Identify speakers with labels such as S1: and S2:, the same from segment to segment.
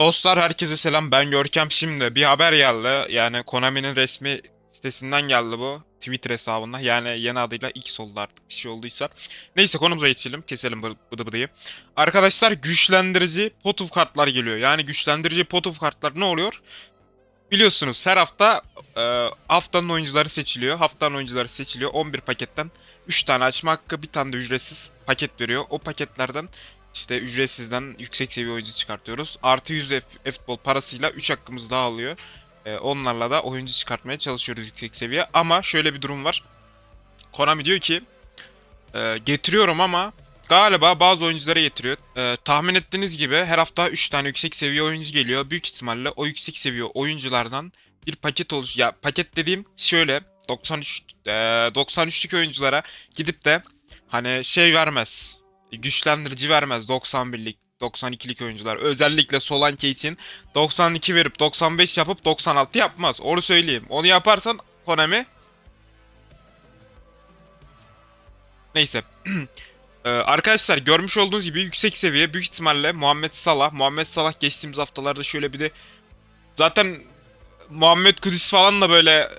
S1: Dostlar herkese selam. Ben Görkem. Şimdi bir haber geldi. Yani Konami'nin resmi sitesinden geldi bu. Twitter hesabında. Yani yeni adıyla X oldu artık bir şey olduysa. Neyse konumuza geçelim. Keselim bı- bıdı bıdıyı. Arkadaşlar güçlendirici pot of kartlar geliyor. Yani güçlendirici pot of kartlar ne oluyor? Biliyorsunuz her hafta e, haftanın oyuncuları seçiliyor. Haftanın oyuncuları seçiliyor. 11 paketten 3 tane açma hakkı bir tane de ücretsiz paket veriyor. O paketlerden işte ücretsizden yüksek seviye oyuncu çıkartıyoruz. Artı 100 F- futbol parasıyla 3 hakkımız daha alıyor. Ee, onlarla da oyuncu çıkartmaya çalışıyoruz yüksek seviye. Ama şöyle bir durum var. Konami diyor ki e, getiriyorum ama galiba bazı oyunculara getiriyor. E, tahmin ettiğiniz gibi her hafta 3 tane yüksek seviye oyuncu geliyor. Büyük ihtimalle o yüksek seviye oyunculardan bir paket oluş. Ya paket dediğim şöyle 93 e, 93'lük oyunculara gidip de hani şey vermez güçlendirici vermez 91'lik 92'lik oyuncular. Özellikle Solanke için 92 verip 95 yapıp 96 yapmaz. Onu söyleyeyim. Onu yaparsan Konami Neyse. Ee, arkadaşlar görmüş olduğunuz gibi yüksek seviye büyük ihtimalle Muhammed Salah. Muhammed Salah geçtiğimiz haftalarda şöyle bir de zaten Muhammed Kudüs falan da böyle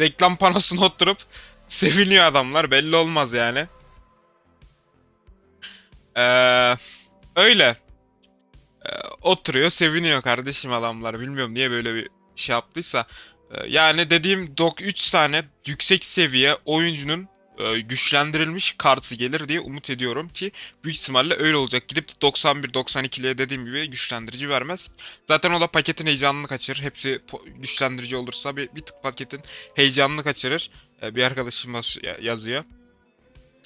S1: reklam panosuna oturup seviniyor adamlar. Belli olmaz yani. Ee, öyle. Ee, oturuyor, seviniyor kardeşim adamlar. Bilmiyorum niye böyle bir şey yaptıysa. Ee, yani dediğim dok 3 tane yüksek seviye oyuncunun e, güçlendirilmiş kartı gelir diye umut ediyorum ki büyük ihtimalle öyle olacak. Gidip de 91-92'liye dediğim gibi güçlendirici vermez. Zaten o da paketin heyecanını kaçırır. Hepsi güçlendirici olursa bir, bir tık paketin heyecanını kaçırır. Ee, bir arkadaşım yaz- yazıyor.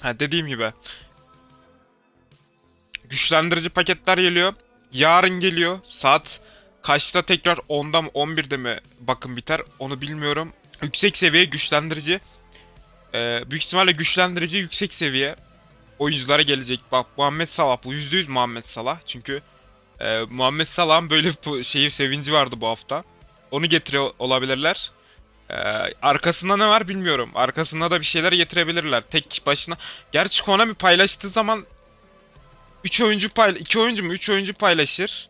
S1: Ha, dediğim gibi güçlendirici paketler geliyor. Yarın geliyor. Saat kaçta tekrar 10'da mı 11'de mi bakım biter onu bilmiyorum. Yüksek seviye güçlendirici. Ee, büyük ihtimalle güçlendirici yüksek seviye oyunculara gelecek. Bak Muhammed Salah bu %100 Muhammed Salah. Çünkü e, Muhammed Salah'ın böyle bir şeyi sevinci vardı bu hafta. Onu getiriyor olabilirler. Ee, arkasında ne var bilmiyorum. Arkasında da bir şeyler getirebilirler. Tek başına. Gerçi Konami paylaştığı zaman 3 oyuncu pay 2 oyuncu mu 3 oyuncu paylaşır.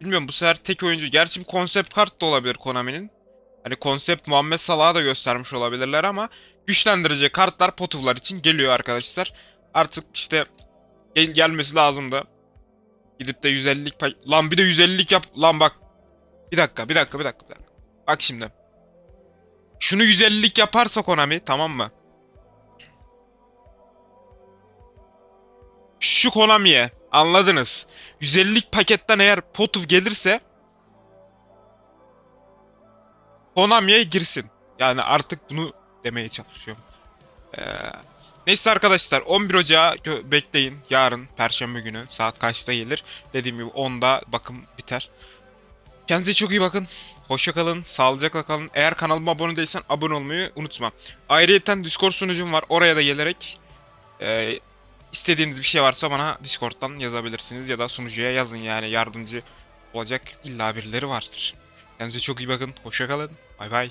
S1: Bilmiyorum bu sefer tek oyuncu. Gerçi bir konsept kart da olabilir Konami'nin. Hani konsept Muhammed Salah'a da göstermiş olabilirler ama güçlendirici kartlar potuvlar için geliyor arkadaşlar. Artık işte gel gelmesi lazım da. Gidip de 150'lik pay... Lan bir de 150'lik yap. Lan bak. Bir dakika bir dakika bir dakika. Bir dakika. Bak şimdi. Şunu 150'lik yaparsa Konami tamam mı? Şu Konami'ye anladınız. 150'lik paketten eğer Potuv gelirse Konami'ye girsin. Yani artık bunu demeye çalışıyorum. Ee, neyse arkadaşlar 11 Ocağı bekleyin. Yarın Perşembe günü saat kaçta gelir? Dediğim gibi 10'da bakım biter. Kendinize çok iyi bakın. Hoşça kalın, sağlıcakla kalın. Eğer kanalıma abone değilsen abone olmayı unutma. Ayrıyeten Discord sunucum var. Oraya da gelerek e, istediğiniz bir şey varsa bana Discord'dan yazabilirsiniz ya da sunucuya yazın yani yardımcı olacak illa birileri vardır. Kendinize çok iyi bakın. Hoşça kalın. Bay bay.